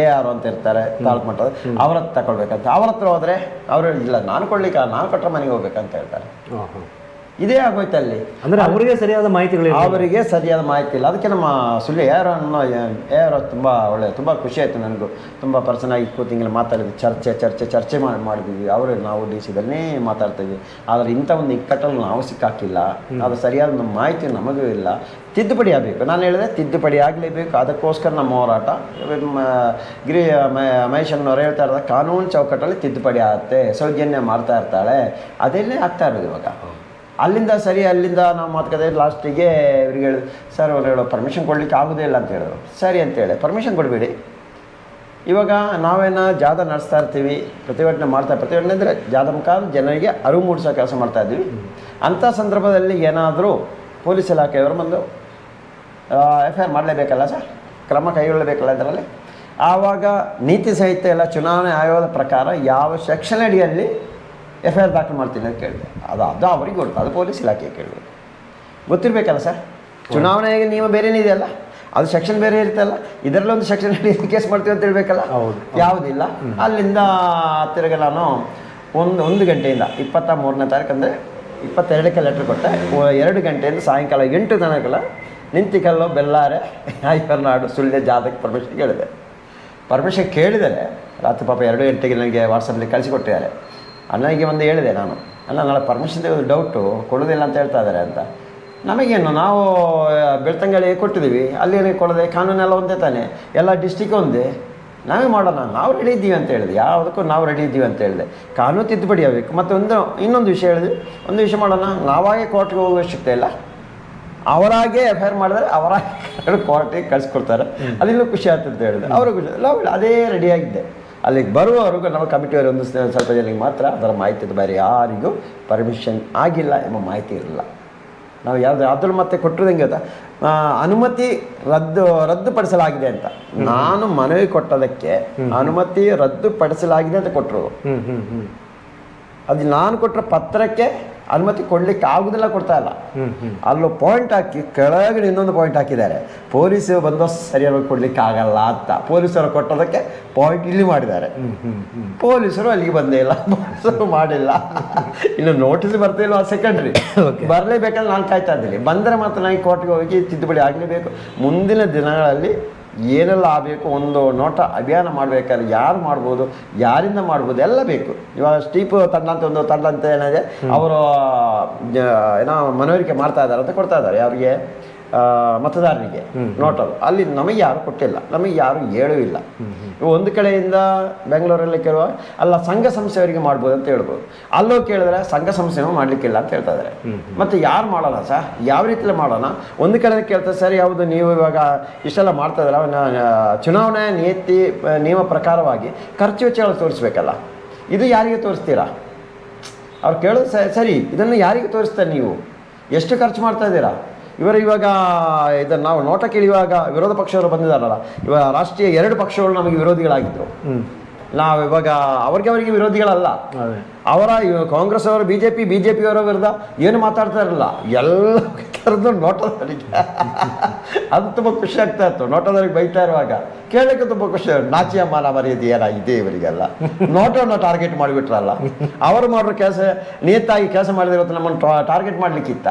ಎ ಆರ್ ಅಂತ ಇರ್ತಾರೆ ತಾಲೂಕು ಮಟ್ಟದ. ಅವ್ರ ಹತ್ರ ತಗೊಳ್ಬೇಕಂತ. ಅವ್ರ ಹತ್ರ ಹೋದ್ರೆ ಅವ್ರು ಹೇಳಿಲ್ಲ ನಾನು ಕೊಡ್ಲಿಕ್ಕ ನಾನು ಕೊಟ್ಟರೆ ಮನೆಗೆ ಹೋಗ್ಬೇಕಂತ ಹೇಳ್ತಾರೆ. ಇದೇ ಆಗೋಯ್ತು ಅಲ್ಲಿ. ಅಂದರೆ ಅವರಿಗೆ ಸರಿಯಾದ ಮಾಹಿತಿಗಳಿಲ್ಲ ಅವರಿಗೆ ಸರಿಯಾದ ಮಾಹಿತಿ ಇಲ್ಲ. ಅದಕ್ಕೆ ನಮ್ಮ ಸುಳ್ಳು ಯಾರೋ ಅನ್ನೋ ಯಾರು ತುಂಬ ಒಳ್ಳೆ ತುಂಬ ಖುಷಿ ಆಯಿತು ನನಗೂ. ತುಂಬ ಪರ್ಸನ್ ಆಗಿ ಕೂತಿಂಗೆಲ್ಲ ಮಾತಾಡಿದ್ವಿ. ಚರ್ಚೆ ಚರ್ಚೆ ಚರ್ಚೆ ಮಾಡಿ ಮಾಡಿದ್ವಿ. ಅವರು ನಾವು ಡಿ ಸಿದಲ್ಲೇ ಮಾತಾಡ್ತೀವಿ ಆದರೆ ಇಂಥ ಒಂದು ಇಕ್ಕಟ್ಟಲ್ಲಿ ನಾವು ಸಿಕ್ಕಾಕಿಲ್ಲ. ಅದು ಸರಿಯಾದ ಒಂದು ಮಾಹಿತಿ ನಮಗೂ ಇಲ್ಲ. ತಿದ್ದುಪಡಿ ಆಗಬೇಕು. ನಾನು ಹೇಳಿದೆ ತಿದ್ದುಪಡಿ ಆಗಲೇಬೇಕು. ಅದಕ್ಕೋಸ್ಕರ ನಮ್ಮ ಹೋರಾಟ. ಗಿರಿ ಮಹೇಶ್ ಅನ್ನೋರು ಹೇಳ್ತಾ ಇರೋದ ಕಾನೂನು ಚೌಕಟ್ಟಲ್ಲಿ ತಿದ್ದುಪಡಿ ಆಗುತ್ತೆ. ಸೌಜನ್ಯ ಮಾಡ್ತಾ ಇರ್ತಾಳೆ. ಅದೆಲ್ಲೇ ಆಗ್ತಾ ಇರೋದು ಇವಾಗ. ಅಲ್ಲಿಂದ ಸರಿ, ಅಲ್ಲಿಂದ ನಾವು ಮಾತುಕತೆ ಲಾಸ್ಟಿಗೆ ಇವ್ರಿಗೆ ಹೇಳಿ, ಸರ್, ಅವ್ರು ಹೇಳೋ ಪರ್ಮಿಷನ್ ಕೊಡ್ಲಿಕ್ಕೆ ಆಗೋದೇ ಇಲ್ಲ ಅಂತ ಹೇಳಿದ್ರು. ಸರಿ ಅಂತೇಳಿ ಪರ್ಮಿಷನ್ ಕೊಡಬೇಡಿ. ಇವಾಗ ನಾವೇನ ಜಾದ ನಡೆಸ್ತಾ ಇರ್ತೀವಿ, ಪ್ರತಿಭಟನೆ ಮಾಡ್ತಾ, ಪ್ರತಿಭಟನೆ ಅಂದರೆ ಜಾದ ಮುಖಾಂತರ ಜನರಿಗೆ ಅರಿವು ಮೂಡಿಸೋ ಕೆಲಸ ಮಾಡ್ತಾ ಇದ್ದೀವಿ. ಅಂಥ ಸಂದರ್ಭದಲ್ಲಿ ಏನಾದರೂ ಪೊಲೀಸ್ ಇಲಾಖೆಯವರು ಬಂದು ಎಫ್ ಐ ಆರ್ ಮಾಡಲೇಬೇಕಲ್ಲ ಸರ್? ಕ್ರಮ ಕೈಗೊಳ್ಳಬೇಕಲ್ಲ ಇದರಲ್ಲಿ? ಆವಾಗ ನೀತಿ ಸಹಿತ ಎಲ್ಲ ಚುನಾವಣೆ ಆಯೋಗದ ಪ್ರಕಾರ ಯಾವ ಸೆಕ್ಷನ್ ಅಡಿಯಲ್ಲಿ ಎಫ್ ಐ ಆರ್ ದಾಖಲು ಮಾಡ್ತೀನಿ ಅಂತ ಕೇಳಿದೆ. ಅದು ಅದು ಅವ್ರಿಗೆ ಗೊತ್ತು. ಅದು ಪೊಲೀಸ್ ಇಲಾಖೆ ಕೇಳಬೇಕು ಗೊತ್ತಿರಬೇಕಲ್ಲ ಸರ್? ಚುನಾವಣೆಗೆ ನಿಯಮ ಬೇರೆನೇ ಇದೆಯಲ್ಲ ಅದು ಸೆಕ್ಷನ್ ಬೇರೆ ಇರ್ತಲ್ಲ ಇದರಲ್ಲಿ ಒಂದು ಸೆಕ್ಷನ್ ಕೇಸ್ ಮಾಡ್ತೀವಿ ಅಂತ ಹೇಳ್ಬೇಕಲ್ಲ? ಹೌದು. ಯಾವುದಿಲ್ಲ. ಅಲ್ಲಿಂದ ತಿರುಗ ನಾನು ಒಂದು ಒಂದು ಗಂಟೆಯಿಂದ ಇಪ್ಪತ್ತ ಮೂರನೇ ತಾರೀಕು ಅಂದರೆ ಇಪ್ಪತ್ತೆರಡಕ್ಕೆ ಲೆಟ್ರ್ ಕೊಟ್ಟೆ. ಎರಡು ಗಂಟೆಯಿಂದ ಸಾಯಂಕಾಲ ಎಂಟು ತನಕಲ್ಲ ನಿಂತಿಕಲ್ಲು ಬೆಲ್ಲಾರೆ ನಾಡು ಸುಳ್ಳೆ ಜಾದಕ್ಕೆ ಪರ್ಮಿಷನ್ ಕೇಳಿದೆ. ಪರ್ಮಿಷನ್ ಕೇಳಿದರೆ ರಾತ್ರಿ ಪಾಪ ಎರಡು ಗಂಟೆಗೆ ನನಗೆ ವಾಟ್ಸಪ್ಪಲ್ಲಿ ಕಳಿಸಿಕೊಟ್ಟಿದ್ದಾರೆ. ಅಣ್ಣನಿಗೆ ಒಂದು ಹೇಳಿದೆ ನಾನು ಅಲ್ಲ ನಾಳೆ ಪರ್ಮಿಷನ್ ತೆಗೆದು ಡೌಟು ಕೊಡೋದಿಲ್ಲ ಅಂತ ಹೇಳ್ತಾ ಇದ್ದಾರೆ ಅಂತ. ನಮಗೇನು ನಾವು ಬೆಳ್ತಂಗಳಿ ಕೊಟ್ಟಿದ್ದೀವಿ ಅಲ್ಲಿ ಕೊಡದೆ ಕಾನೂನೆಲ್ಲ ಒಂದೇ ತಾನೆ ಎಲ್ಲ ಡಿಸ್ಟಿಕ್ ಒಂದೇ. ನಾವೇ ಮಾಡೋಣ ನಾವು ರೆಡಿ ಇದ್ದೀವಿ ಅಂತ ಹೇಳಿದೆ. ಯಾವುದಕ್ಕೂ ನಾವು ರೆಡಿ ಇದ್ದೀವಿ ಅಂತ ಹೇಳಿದೆ. ಕಾನೂನು ತಿದ್ದುಪಡಿ ಆಗಬೇಕು. ಮತ್ತು ಒಂದು ಇನ್ನೊಂದು ವಿಷಯ ಹೇಳಿದ್ವಿ ಒಂದು ವಿಷಯ ಮಾಡೋಣ ನಾವಾಗೇ ಕೋರ್ಟ್ಗೆ ಹೋಗುವ ಅವಶ್ಯಕತೆ ಇಲ್ಲ. ಅವರಾಗೆ ಎಫ್ ಐ ಆರ್ ಮಾಡಿದ್ರೆ ಅವರಾಗೆ ಕೋರ್ಟಿಗೆ ಕಳಿಸ್ಕೊಡ್ತಾರೆ. ಅದಿನ್ನೂ ಖುಷಿ ಆಗ್ತದೆ ಅಂತ ಹೇಳಿದೆ. ಅವರು ಖುಷಿ ನಾವು ಅದೇ ರೆಡಿಯಾಗಿದ್ದೆ ಅಲ್ಲಿಗೆ ಬರುವವರೆಗೂ ನಮ್ಮ ಕಮಿಟಿಯವರು ಒಂದು ಸ್ವಲ್ಪ ಜನಕ್ಕೆ ಮಾತ್ರ ಅದರ ಮಾಹಿತಿ. ಬೇರೆ ಯಾರಿಗೂ ಪರ್ಮಿಷನ್ ಆಗಿಲ್ಲ ಎಂಬ ಮಾಹಿತಿ ಇರಲಿಲ್ಲ ನಾವು ಯಾವ್ದು ಅದ್ರಲ್ಲಿ ಮತ್ತೆ ಹೆಂಗೆ ಗೊತ್ತಾ? ಅನುಮತಿ ರದ್ದು ರದ್ದುಪಡಿಸಲಾಗಿದೆ ಅಂತ. ನಾನು ಮನವಿ ಕೊಟ್ಟದಕ್ಕೆ ಅನುಮತಿ ರದ್ದುಪಡಿಸಲಾಗಿದೆ ಅಂತ ಕೊಟ್ಟರು ಹ್ಞೂ ಹ್ಞೂ ಹ್ಞೂ ಅದು ನಾನು ಕೊಟ್ಟರೆ ಪತ್ರಕ್ಕೆ ಅನುಮತಿ ಕೊಡ್ಲಿಕ್ಕೆ ಆಗುದಿಲ್ಲ ಕೊಡ್ತಾ ಇಲ್ಲ. ಅಲ್ಲೂ ಪಾಯಿಂಟ್ ಹಾಕಿ ಕೆಳಗಡೆ ಇನ್ನೊಂದು ಪಾಯಿಂಟ್ ಹಾಕಿದ್ದಾರೆ. ಪೊಲೀಸರು ಬಂದೋಬಸ್ತ್ ಸರಿಯಾಗಿ ಕೊಡ್ಲಿಕ್ಕೆ ಆಗಲ್ಲ ಅಂತ. ಪೊಲೀಸರು ಕೊಟ್ಟೋದಕ್ಕೆ ಪಾಯಿಂಟ್ ಇಲ್ಲಿ ಮಾಡಿದ್ದಾರೆ. ಪೊಲೀಸರು ಅಲ್ಲಿಗೆ ಬಂದೇ ಇಲ್ಲ. ಪೊಲೀಸರು ಮಾಡಿಲ್ಲ. ಇನ್ನು ನೋಟಿಸ್ ಬರ್ತಿಲ್ಲ ಸೆಕೆಂಡ್ರಿ. ಬರಲೇಬೇಕಂದ್ರೆ ನಾನು ಕಾಯ್ತಾ ಇದ್ದೀನಿ. ಬಂದರೆ ಮಾತ್ರ ನಾನು ಕೋರ್ಟ್ಗೆ ಹೋಗಿ ತಿದ್ದುಪಡಿ ಆಗಲೇಬೇಕು. ಮುಂದಿನ ದಿನಗಳಲ್ಲಿ ಏನೆಲ್ಲ ಆಗಬೇಕು ಒಂದು ನೋಟ ಅಭಿಯಾನ ಮಾಡಬೇಕಾದ್ರೆ ಯಾರು ಮಾಡ್ಬೋದು ಯಾರಿಂದ ಮಾಡ್ಬೋದು ಎಲ್ಲ ಬೇಕು. ಇವಾಗ ಸ್ಟೀಪ್ ತಂಡ ಅಂತ ಒಂದು ತಂಡ ಅಂತ ಏನಿದೆ ಅವರು ಏನೋ ಮನವರಿಕೆ ಮಾಡ್ತಾ ಇದ್ದಾರೆ ಅಂತ ಕೊಡ್ತಾ ಇದ್ದಾರೆ. ಯಾರಿಗೆ? ಆ, ಮತದಾರರಿಗೆ ನೋಟಲು ಅಲ್ಲಿ ನಮಗೆ ಯಾರು ಕೊಟ್ಟಿಲ್ಲ ನಮಗೆ ಯಾರು ಹೇಳೂ ಇಲ್ಲ. ಒಂದು ಕಡೆಯಿಂದ ಬೆಂಗಳೂರಲ್ಲಿ ಕೇಳುವ ಅಲ್ಲ ಸಂಘ ಸಂಸ್ಥೆಯವರಿಗೆ ಮಾಡ್ಬೋದು ಅಂತ ಹೇಳ್ಬೋದು. ಅಲ್ಲೋ ಕೇಳಿದ್ರೆ ಸಂಘ ಸಂಸ್ಥೆನೂ ಮಾಡ್ಲಿಕ್ಕಿಲ್ಲ ಅಂತ ಹೇಳ್ತಾ ಇದ್ದಾರೆ. ಮತ್ತೆ ಯಾರು ಮಾಡೋಣ ಸರ್? ಯಾವ ರೀತಿಯಲ್ಲಿ ಮಾಡೋಣ? ಒಂದು ಕಡೆ ಕೇಳ್ತಾರೆ ಸರ್ ಯಾವುದು ನೀವು ಇವಾಗ ಇಷ್ಟೆಲ್ಲ ಮಾಡ್ತಾ ಇದ್ದೀರ ಚುನಾವಣೆ ನೀತಿ ನಿಯಮ ಪ್ರಕಾರವಾಗಿ ಖರ್ಚು ವೆಚ್ಚಗಳು ತೋರಿಸ್ಬೇಕಲ್ಲ. ಇದು ಯಾರಿಗೆ ತೋರಿಸ್ತೀರಾ? ಅವ್ರು ಕೇಳೋದು ಸರಿ ಇದನ್ನು ಯಾರಿಗೆ ತೋರಿಸ್ತಾರೆ ನೀವು? ಎಷ್ಟು ಖರ್ಚು ಮಾಡ್ತಾ ಇದ್ದೀರಾ? ಇವರು ಇವಾಗ ಇದನ್ನು ನಾವು ನೋಟ ಕೇಳಿಯುವಾಗ ವಿರೋಧ ಪಕ್ಷವರು ಬಂದಿದ್ದಾರಲ್ಲ ಇವಾಗ ರಾಷ್ಟ್ರೀಯ ಎರಡು ಪಕ್ಷಗಳು ನಮಗೆ ವಿರೋಧಿಗಳಾಗಿದ್ದರು ನಾವು ಇವಾಗ ಅವ್ರಿಗೆ ಅವರಿಗೆ ವಿರೋಧಿಗಳಲ್ಲ. ಅವರ ಕಾಂಗ್ರೆಸ್ ಅವರು B J P B J ಪಿಯವರ ವಿರುದ್ಧ ಏನು ಮಾತಾಡ್ತಾ ಇರಲಿಲ್ಲ. ಎಲ್ಲ ಕರೆದು ನೋಟದವರಿಗೆ ಅದು ತುಂಬ ಖುಷಿ ಆಗ್ತಾ ಇತ್ತು. ನೋಟದವರಿಗೆ ಬೈತಾ ಇರುವಾಗ. ಕೇಳಕ್ಕೆ ತುಂಬ ಖುಷಿ. ನಾಚಿಯ ಮಾನ ಮರ್ಯಾದೆ ಏನಾಗಿದೆ ಇವರಿಗೆಲ್ಲ. ನೋಟವನ್ನು ಟಾರ್ಗೆಟ್ ಮಾಡಿಬಿಟ್ರಲ್ಲ. ಅವರು ಮಾಡಿರೋ ಕೆಲಸ ನಿಯತ್ತಾಗಿ ಕೆಲಸ ಮಾಡಿದಿರೋದು ನಮ್ಮನ್ನು ಟಾರ್ಗೆಟ್ ಮಾಡಲಿಕ್ಕಿತ್ತ.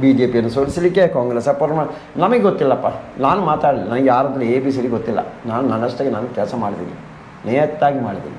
ಬಿ ಜೆ ಪಿಯನ್ನು ಸೋಲಿಸಲಿಕ್ಕೆ ಕಾಂಗ್ರೆಸ್ ಸಪೋರ್ಟ್ ಮಾಡಿ ನಮಗೆ ಗೊತ್ತಿಲ್ಲಪ್ಪ. ನಾನು ಮಾತಾಡಲಿಲ್ಲ. ನನಗೆ ಯಾರಾದರೂ ಎ ಬಿ ಸಿ ಗೊತ್ತಿಲ್ಲ. ನಾನು ನನ್ನಷ್ಟಾಗಿ ನಾನು ಕೆಲಸ ಮಾಡಿದ್ದೀನಿ. ನೇಯತ್ತಾಗಿ ಮಾಡಿದ್ದೀನಿ.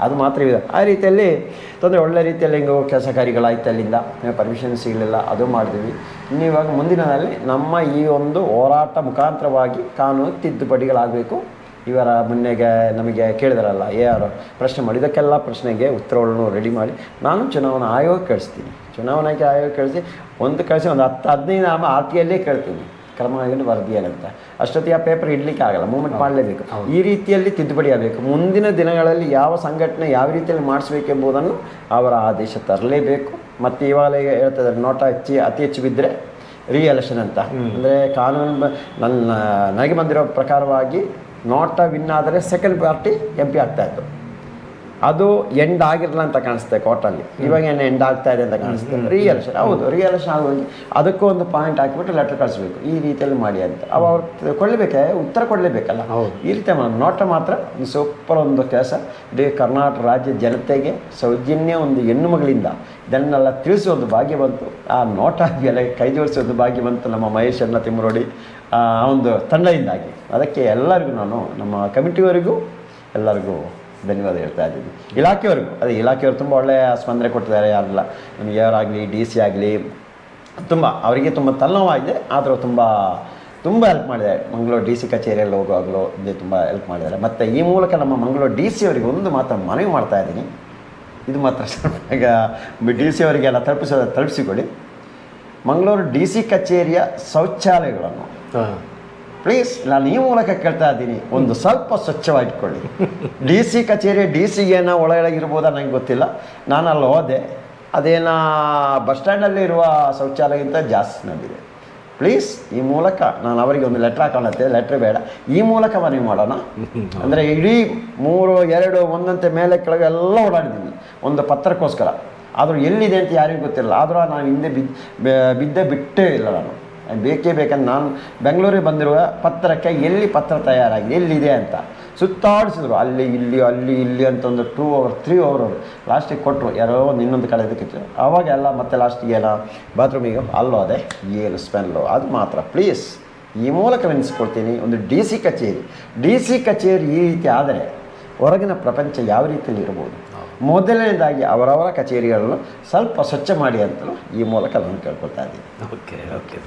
ಅದು ಮಾತ್ರ ಇದೆ. ಆ ರೀತಿಯಲ್ಲಿ ತೊಂದರೆ ಒಳ್ಳೆ ರೀತಿಯಲ್ಲಿ ಹಿಂಗೆ ಕೆಲಸ ಕಾರ್ಯಗಳಾಯ್ತು ಅಲ್ಲಿಂದ. ಪರ್ಮಿಷನ್ ಸಿಗಲಿಲ್ಲ. ಅದು ಮಾಡಿದ್ವಿ. ಇನ್ನು ಇವಾಗ ಮುಂದಿನದಲ್ಲಿ ನಮ್ಮ ಈ ಒಂದು ಹೋರಾಟ ಮುಖಾಂತರವಾಗಿ ಕಾನೂನು ತಿದ್ದುಪಡಿಗಳಾಗಬೇಕು. ಇವರ ಮೊನ್ನೆಗೆ ನಮಗೆ ಕೇಳಿದಾರಲ್ಲ ಎ ಆರ್ ಪ್ರಶ್ನೆ ಮಾಡಿ ಇದಕ್ಕೆಲ್ಲ ಪ್ರಶ್ನೆಗೆ ಉತ್ತರಗಳನ್ನು ರೆಡಿ ಮಾಡಿ. ನಾನು ಚುನಾವಣಾ ಆಯೋಗ ಕಳಿಸ್ತೀನಿ. ಚುನಾವಣೆಗೆ ಆಯೋಗ ಕಳಿಸಿ ಒಂದು ಕಳಿಸಿ ಒಂದು ಹತ್ತು ಹದಿನೈದು ನಾಮ ಆರ್ತಿಯಲ್ಲೇ ಕೇಳ್ತೀನಿ. ಕ್ರಮವಾಗಿ ಅಂತ. ಅಷ್ಟೊತ್ತಿಗೆ ಆ ಪೇಪರ್ ಇಡ್ಲಿಕ್ಕೆ ಆಗಲ್ಲ ಮೂವ್ಮೆಂಟ್ ಮಾಡಲೇಬೇಕು. ಈ ರೀತಿಯಲ್ಲಿ ತಿದ್ದುಪಡಿ ಆಗಬೇಕು. ಮುಂದಿನ ದಿನಗಳಲ್ಲಿ ಯಾವ ಸಂಘಟನೆ ಯಾವ ರೀತಿಯಲ್ಲಿ ಮಾಡಿಸ್ಬೇಕೆಂಬುದನ್ನು ಅವರ ಆದೇಶ ತರಲೇಬೇಕು. ಮತ್ತು ಇವಾಗ ಹೇಳ್ತಾ ನೋಟ ಹೆಚ್ಚಿ ಅತಿ ಹೆಚ್ಚು ಬಿದ್ದರೆ ರೀ ಎಲೆಕ್ಷನ್ ಅಂತ ಅಂದರೆ ಕಾನೂನು ನನ್ನ ನನಗೆ ಬಂದಿರೋ ಪ್ರಕಾರವಾಗಿ ನೋಟ ವಿನ್ ಆದರೆ ಸೆಕೆಂಡ್ ಪಾರ್ಟಿ ಎಂ ಪಿ ಆಗ್ತಾ ಇತ್ತು. ಅದು ಎಂಡ್ ಆಗಿರಲ್ಲ ಅಂತ ಕಾಣಿಸುತ್ತೆ ಕೋರ್ಟಲ್ಲಿ ಇವಾಗ ಏನು ಎಂಡ್ ಆಗ್ತಾ ಇದೆ ಅಂತ ಕಾಣಿಸುತ್ತೆ. ರಿಯಲ್ ಎಲೆಕ್ಷನ್ ಹೌದು ರಿಯಲ್ ಆಗೋಗಿ ಅದಕ್ಕೂ ಒಂದು ಪಾಯಿಂಟ್ ಹಾಕಿಬಿಟ್ಟು ಲೆಟರ್ ಕಳಿಸ್ಬೇಕು. ಈ ರೀತಿಯಲ್ಲಿ ಮಾಡಿ ಅಂತ. ಅವ ಅವ್ರು ಕೊಡಲೇಬೇಕೆ? ಉತ್ತರ ಕೊಡಲೇಬೇಕಲ್ಲ? ಹೌದು. ಈ ರೀತಿ ನೋಟ ಮಾತ್ರ ಒಂದು ಸೂಪರ್ ಒಂದು ಕೆಲಸ ಇಡೀ ಕರ್ನಾಟಕ ರಾಜ್ಯ ಜನತೆಗೆ ಸೌಜನ್ಯ ಒಂದು ಹೆಣ್ಣು ಮಗಳಿಂದ ಇದನ್ನೆಲ್ಲ ತಿಳಿಸೋದು ಒಂದು ಭಾಗ್ಯ ಬಂತು. ಆ ನೋಟ ಮೇಲೆ ಕೈ ಜೋಡಿಸೋದು ಒಂದು ಭಾಗ್ಯ ಬಂತು ನಮ್ಮ ಮಹೇಶ್ ಅಣ್ಣ ತಿಮ್ಮರೋಡಿ. ಆ ಒಂದು ತಂಡದಿಂದಾಗಿ. ಅದಕ್ಕೆ ಎಲ್ಲರಿಗೂ ನಾನು ನಮ್ಮ ಕಮಿಟಿವರೆಗೂ ಎಲ್ಲರಿಗೂ ಧನ್ಯವಾದ ಹೇಳ್ತಾ ಇದ್ದೀನಿ ಇಲಾಖೆಯವರೆಗೂ ಅದೇ ಇಲಾಖೆಯವರು ತುಂಬ ಒಳ್ಳೆಯ ಸ್ಪಂದನೆ ಕೊಟ್ಟಿದ್ದಾರೆ, ಯಾರೆಲ್ಲ ಆರ್ ಆಗಲಿ, ಡಿ ಸಿ ಆಗಲಿ, ತುಂಬ, ಅವರಿಗೆ ತುಂಬ ತಲೆನೋವಾಗಿದೆ ಆದರೂ ತುಂಬ ತುಂಬ ಹೆಲ್ಪ್ ಮಾಡಿದ್ದಾರೆ. ಮಂಗಳೂರು ಡಿ ಸಿ ಕಚೇರಿಯಲ್ಲಿ ಹೋಗುವಾಗಲೂ ಇದು ತುಂಬ ಹೆಲ್ಪ್ ಮಾಡಿದ್ದಾರೆ. ಮತ್ತು ಈ ಮೂಲಕ ನಮ್ಮ ಮಂಗಳೂರು ಡಿ ಸಿ ಅವರಿಗೆ ಒಂದು ಮಾತ್ರ ಮನವಿ ಮಾಡ್ತಾ ಇದ್ದೀನಿ. ಇದು ಮಾತ್ರ ಸ್ವಲ್ಪ ಈಗ ಡಿ ಸಿ ಅವರಿಗೆಲ್ಲ ತಲುಪಿಸೋದ, ತಲುಪಿಸಿಕೊಡಿ. ಮಂಗಳೂರು ಡಿ ಸಿ ಕಚೇರಿಯ ಶೌಚಾಲಯಗಳನ್ನು ಪ್ಲೀಸ್ ನಾನು ಈ ಮೂಲಕ ಕೇಳ್ತಾ ಇದ್ದೀನಿ. ಒಂದು ಸ್ವಲ್ಪ ಸ್ವಚ್ಛವಾಗಿಟ್ಕೊಳ್ಳಿ. ಡಿ ಸಿ ಕಚೇರಿ ಡಿ ಸಿಗೇನ ಏನೋ ಇರ್ಬೋದಾ ನನಗೆ ಗೊತ್ತಿಲ್ಲ. ನಾನು ಅಲ್ಲಿ ಹೋದೆ. ಅದೇನ ಬಸ್ ಸ್ಟ್ಯಾಂಡಲ್ಲಿ ಇರುವ ಶೌಚಾಲಯಕ್ಕಿಂತ ಜಾಸ್ತಿ ನಂಬಿದೆ ಪ್ಲೀಸ್ ಈ ಮೂಲಕ ನಾನು ಅವರಿಗೆ ಒಂದು ಲೆಟ್ರ್ ಹಾಕೊಂಡತ್ತೆ ಲೆಟ್ರ್ ಬೇಡ. ಈ ಮೂಲಕ ಮನವಿ ಮಾಡೋಣ. ಅಂದರೆ ಇಡೀ ಮೂರು ಎರಡು ಒಂದಂತೆ ಮೇಲೆ ಕೆಳಗೆ ಎಲ್ಲ ಓಡಾಡಿದ್ದೀನಿ. ಒಂದು ಪತ್ರಕ್ಕೋಸ್ಕರ. ಆದರೂ ಎಲ್ಲಿದೆ ಅಂತ ಯಾರಿಗೂ ಗೊತ್ತಿಲ್ಲ. ಆದರೂ ನಾನು ಹಿಂದೆ ಬಿದ್ದ ಬಿದ್ದೆ ಬಿಟ್ಟೇ ಇಲ್ಲ ನಾನು. ಬೇಕೇ ಬೇಕಂತ ನಾನು ಬೆಂಗಳೂರಿಗೆ ಬಂದಿರುವ ಪತ್ರಕ್ಕೆ ಎಲ್ಲಿ ಪತ್ರ ತಯಾರಾಗಿದೆ, ಎಲ್ಲಿದೆ ಅಂತ ಸುತ್ತಾಡಿಸಿದ್ರು. ಅಲ್ಲಿ, ಇಲ್ಲಿ ಅಲ್ಲಿ, ಇಲ್ಲಿ ಅಂತ ಒಂದು ಟೂ ಅವರ್ ತ್ರೀ ಅವರ್ ಅವರು ಲಾಸ್ಟಿಗೆ ಕೊಟ್ಟರು ಯಾರೋ ಒಂದು ಇನ್ನೊಂದು ಕಡೆ ಇದಕ್ಕಿತ್ತು ಅವಾಗೆಲ್ಲ ಮತ್ತೆ ಲಾಸ್ಟಿಗೆ ಏನೋ ಬಾತ್ರೂಮಿಗೆ ಅಲ್ಲೋ ಅದೇ ಏನು ಸ್ಮೆಲ್ಲು ಅದು ಮಾತ್ರ. ಪ್ಲೀಸ್ ಈ ಮೂಲಕ ನೆನೆಸ್ಕೊಳ್ತೀನಿ ಒಂದು ಡಿ ಸಿ ಕಚೇರಿ. ಡಿ ಸಿ ಕಚೇರಿ ಈ ರೀತಿ ಆದರೆ ಹೊರಗಿನ ಪ್ರಪಂಚ ಯಾವ ರೀತಿಯಲ್ಲಿ ಇರ್ಬೋದು? ಮೊದಲನೇದಾಗಿ ಅವರವರ ಕಚೇರಿಗಳನ್ನು ಸ್ವಲ್ಪ ಸ್ವಚ್ಛ ಮಾಡಿ ಅಂತಲೂ ಈ ಮೂಲಕ ನಾನು ಕೇಳ್ಕೊಳ್ತಾ ಇದ್ದೀನಿ. Okay okay